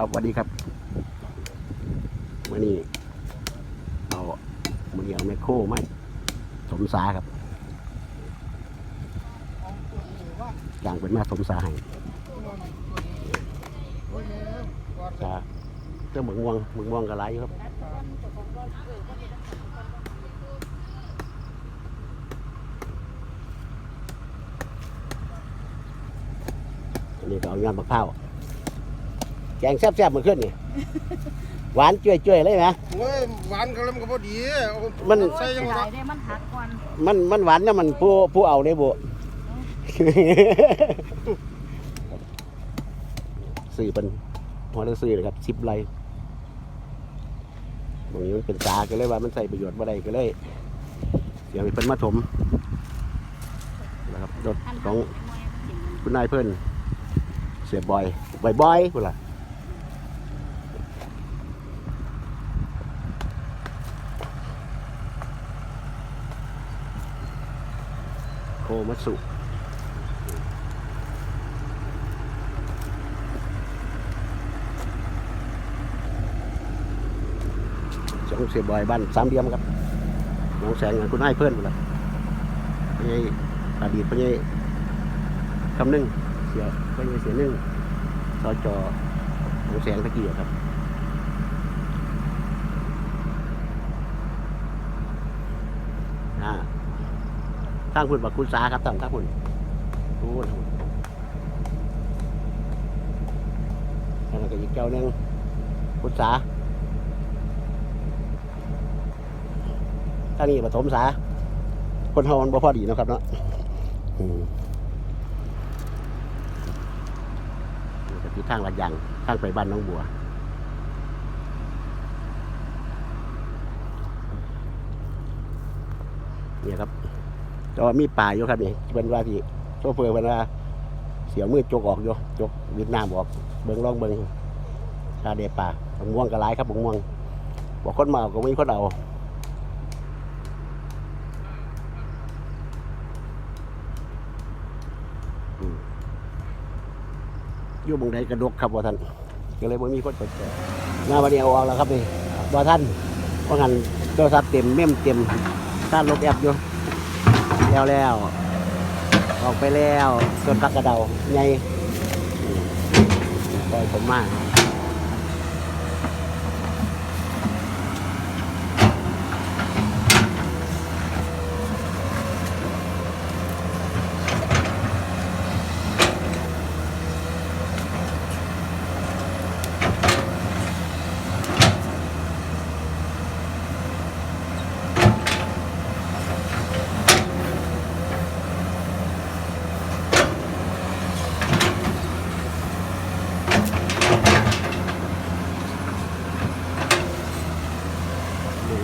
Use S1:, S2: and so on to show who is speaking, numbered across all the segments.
S1: ครับสวัสดีครับวันนี้เอามือเดียวแมคโครมาสมสาครับย่างเป็นมาสมสาให้สาเจ้าหมึงวงหมึงวงกระไรอยู่ครับนนี้ก็เอายอดมะพร้าว งแซ่บๆมาขึ้นนี่ หวานจ้วยๆเลยไหม
S2: โอ้ยหวานกันแล้วมันก็พอดีเอา
S1: มัน
S2: ใส่ยัง
S3: ห
S2: ไง
S3: ลายได้มันหักก่อน
S1: มันมันหวานนะมันผู้ผู้เอาได้บุสื่อเป็นหัวเรือสื่อนะครับสิบไรตรงนี้มันเป็นสาก็เลยว่ามันใส่ประโยชน์บ่ได้ก็เลย เดี๋ยวเป็นมาถมนะครับรถ
S3: ท่าน
S1: ของ
S3: หักไปหน่อยมันสิ
S1: คุณนายเพิ่นเสียบอยบ่อยบ่อยพุ่นล่ะ โคมัสุสองเสียบอยบ้านสามเหลี่ยมครับน้องแสงคุณนายเพิ่อนพุ่นล่ะพญายอดีตพญายคำหนึ่งเสียพญายเสียหนึ่งสจน้องแสงตะกี้ครับ อ่า ทางคุณบักคุณสาครับทางทางคุณคุณแล้วก็อีกเจ้าหนึ่งคุณสาทางนี้ปฐมสา คนเฮามันบ่พอดีนะครับเนาะอืมนี่ก็ที่ทางลัดยางทางไปบ้านน้องบัวเนี่ยครับ แต่ว่ามีป่าอยู่ครับนี่เป็นว่าที่โซเฟอร์เป็นว่า เสียวมือจกออกอยู่จกวิดน้ำออกเบิ้งลองเบิ้งชาเดป่าบงม่วงกระไรครับบงม่วง บอกคนมาเอาก็ไม่คนเอาอยู่บงใดกระดกครับว่าท่านก็เลยไม่มีคนสนใจหน้าวันนี้เอาออกแล้วครับนี่ว่าท่านเพราะงั้นโทรศัพท์เต็มเมมเต็มท่านลบแอปอยู่ แล้วแล้วออกไปแล้วส่วนพักกระเดาไงอืมปล่อยผมมาก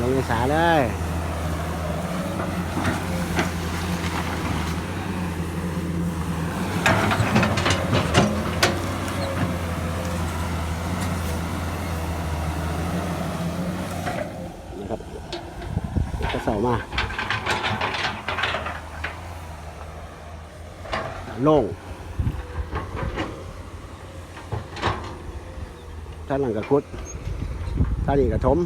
S1: นึ่ลงในสาเลยนะครับก็เสามาโล่งท่านหลังกระคุดท่านนี้กระทม